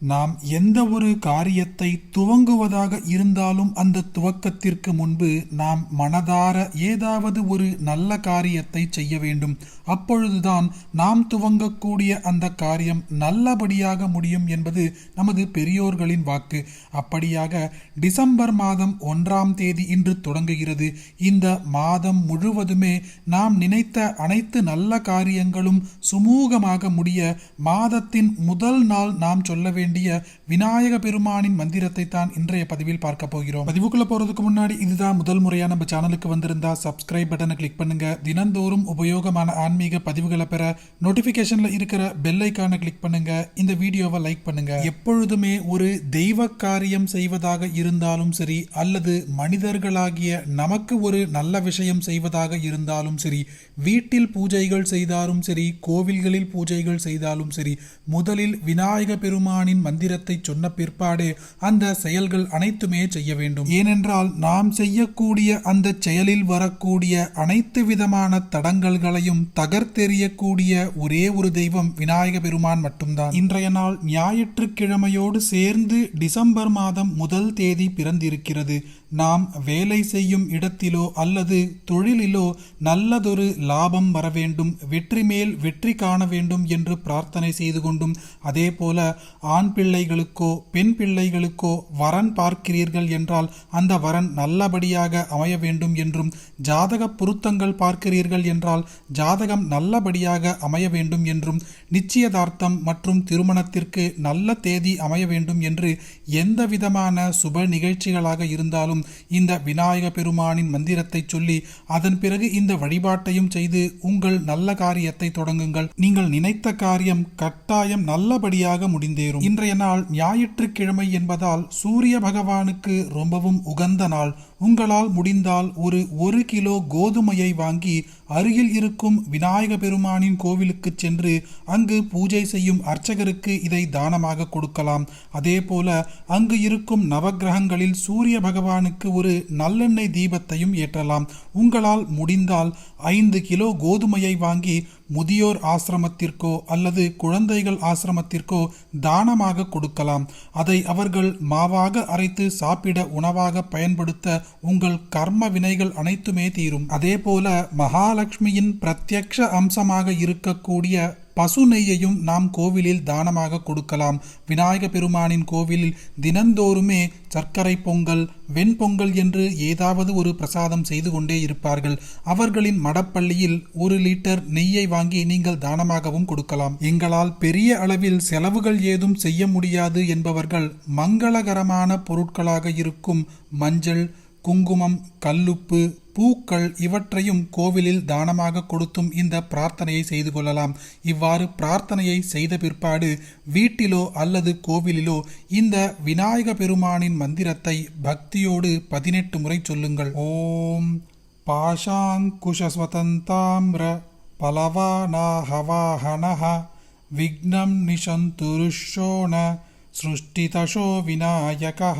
நாம் எந்த ஒரு காரியத்தை துவங்குவதாக இருந்தாலும் அந்த துவக்கத்திற்கு முன்பு நாம் மனதார ஏதாவது ஒரு நல்ல காரியத்தை செய்ய வேண்டும். அப்பொழுதுதான் நாம் துவங்கக்கூடிய அந்த காரியம் நல்லபடியாக முடியும் என்பது நமது பெரியோர்களின் வாக்கு. அப்படியாக டிசம்பர் மாதம் ஒன்றாம் தேதி இன்று தொடங்குகிறது. இந்த மாதம் முழுவதுமே நாம் நினைத்த அனைத்து நல்ல காரியங்களும் சுமூகமாக முடிய மாதத்தின் முதல் நாள் நாம் சொல்ல வேண்டிய விநாயக பெருமானின் மந்திரத்தை தான் இன்றைய பதிவில் பார்க்க போகிறோம். பதிவுக்குள்ள போறதுக்கு முன்னாடி இதுதான் முதல் முறையா நம்ம சேனலுக்கு வந்திருந்தா சப்ஸ்கிரைப் பட்டனை கிளிக் பண்ணுங்க. தினந்தோறும் உபயோகமான ஆன்மீக பதிவுகளை பெற நோட்டிபிகேஷன்ல இருக்கிற பெல் ஐக்கானை கிளிக் பண்ணுங்க. இந்த வீடியோவை லைக் பண்ணுங்க. எப்பொழுதுமே ஒரு தெய்வ காரியம் செய்வதாக இருந்தாலும் சரி அல்லது மனிதர்களாகிய நமக்கு ஒரு நல்ல விஷயம் செய்வதாக இருந்தாலும் சரி வீட்டில் பூஜைகள் செய்தாலும் சரி கோவில்களில் பூஜைகள் செய்தாலும் சரி முதலில் விநாயக பெருமானின் மந்திரத்தை சொன்ன பிற்பாடு அந்த செயல்கள் அனைத்துமே செய்ய வேண்டும். ஏனென்றால் நாம் செய்யக்கூடிய அந்த செயலில் வரக்கூடிய அனைத்து விதமான தடங்கல்களையும் தகர்த்தெறியக்கூடிய ஒரே ஒரு தெய்வம் விநாயக பெருமான் மட்டும்தான். இன்றைய நாள் ஞாயிற்றுக்கிழமையோடு சேர்ந்து டிசம்பர் மாதம் முதல் தேதி பிறந்திருக்கிறது. நாம் வேலை செய்யும் இடத்திலோ அல்லது தொழிலிலோ நல்லதொரு லாபம் வர வேண்டும் வெற்றி மேல் வெற்றி காண வேண்டும் என்று பிரார்த்தனை செய்து கொண்டும் அதே போல ஆண் பிள்ளைகளுக்கோ பெண் பிள்ளைகளுக்கோ வரன் பார்க்கிறீர்கள் என்றால் அந்த வரன் நல்லபடியாக அமைய வேண்டும் என்றும் ஜாதக பொருத்தங்கள் பார்க்கிறீர்கள் என்றால் ஜாதகம் நல்லபடியாக அமைய வேண்டும் என்றும் நிச்சயதார்த்தம் மற்றும் திருமணத்திற்கு நல்ல தேதி அமைய வேண்டும் என்று எந்த விதமான சுப நிகழ்ச்சிகளாக இருந்தாலும் இந்த விநாயக பெருமானின் மந்திரத்தை சொல்லி அதன் பிறகு இந்த வழிபாட்டையும் செய்து உங்கள் நல்ல காரியத்தை தொடங்குங்கள். நீங்கள் நினைத்த காரியம் கட்டாயம் நல்லபடியாக முடிந்தேறும். இன்றைய நாள் ஞாயிற்றுக்கிழமை என்பதால் சூரிய பகவானுக்கு ரொம்பவும் உகந்த நாள். உங்களால் முடிந்தால் ஒரு ஒரு கிலோ கோதுமையை வாங்கி அருகில் இருக்கும் விநாயக பெருமானின் கோவிலுக்கு சென்று அங்கு பூஜை செய்யும் அர்ச்சகருக்கு இதை தானமாக கொடுக்கலாம். அதே போல அங்கு இருக்கும் நவக்கிரகங்களில் சூரிய பகவானுக்கு ஒரு நல்லெண்ணெய் தீபத்தையும் ஏற்றலாம். உங்களால் முடிந்தால் ஐந்து கிலோ கோதுமையை வாங்கி முதியோர் ஆசிரமத்திற்கோ அல்லது குழந்தைகள் ஆசிரமத்திற்கோ தானமாக கொடுக்கலாம். அதை அவர்கள் மாவாக அரைத்து சாப்பிட உணவாக பயன்படுத்த உங்கள் கர்ம வினைகள் அனைத்துமே தீரும். அதே போல மகாலட்சுமியின் பிரத்யக்ஷ அம்சமாக இருக்கக்கூடிய பசு நெய்யையும் நாம் கோவிலில் தானமாக கொடுக்கலாம். விநாயக பெருமானின் கோவிலில் தினந்தோறுமே சர்க்கரை பொங்கல் வெண்பொங்கல் என்று ஏதாவது ஒரு பிரசாதம் செய்து கொண்டே இருப்பார்கள். அவர்களின் மடப்பள்ளியில் ஒரு லிட்டர் நெய்யை வாங்கி நீங்கள் தானமாகவும் கொடுக்கலாம். எங்களால் பெரிய அளவில் செலவுகள் ஏதும் செய்ய முடியாது என்பவர்கள் மங்களகரமான பொருட்களாக இருக்கும் மஞ்சள் குங்குமம் கல்லுப்பு பூக்கள் இவற்றையும் கோவிலில் தானமாக கொடுத்தும் இந்த பிரார்த்தனையை செய்து கொள்ளலாம். இவ்வாறு பிரார்த்தனையை செய்த பிற்பாடு வீட்டிலோ அல்லது கோவிலிலோ இந்த விநாயக பெருமானின் மந்திரத்தை பக்தியோடு பதினெட்டு முறை சொல்லுங்கள். ஓம் பாஷாங்குஷஸ்வதந்தாம்ர பலவானாஹவாஹனஹ விக்னம் நிஷந்துருஷோண சிருஷ்டிதசோ விநாயகா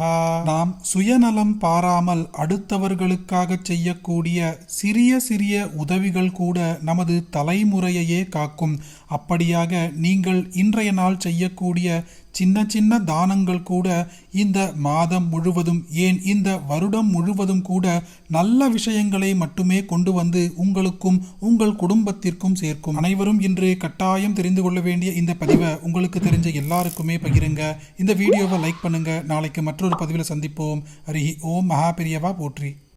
நாம் சுயநலம் பாராமல் அடுத்தவர்களுக்காக செய்யக்கூடிய சிறிய சிறிய உதவிகள் கூட நமது தலைமுறையையே காக்கும். அப்படியாக நீங்கள் இன்றைய நாள் செய்யக்கூடிய சின்ன சின்ன தானங்கள் கூட இந்த மாதம் முழுவதும் ஏன் இந்த வருடம் முழுவதும் கூட நல்ல விஷயங்களை மட்டுமே கொண்டு வந்து உங்களுக்கும் உங்கள் குடும்பத்திற்கும் சேர்க்கும். அனைவரும் இன்று கட்டாயம் தெரிந்து கொள்ள வேண்டிய இந்த பதிவை உங்களுக்கு தெரிஞ்ச எல்லாருக்குமே பகிருங்க. இந்த வீடியோவை லைக் பண்ணுங்க. நாளைக்கு மற்றொரு பதிவில் சந்திப்போம். ஹரி ஓம் மகாபெரியவா போற்றி.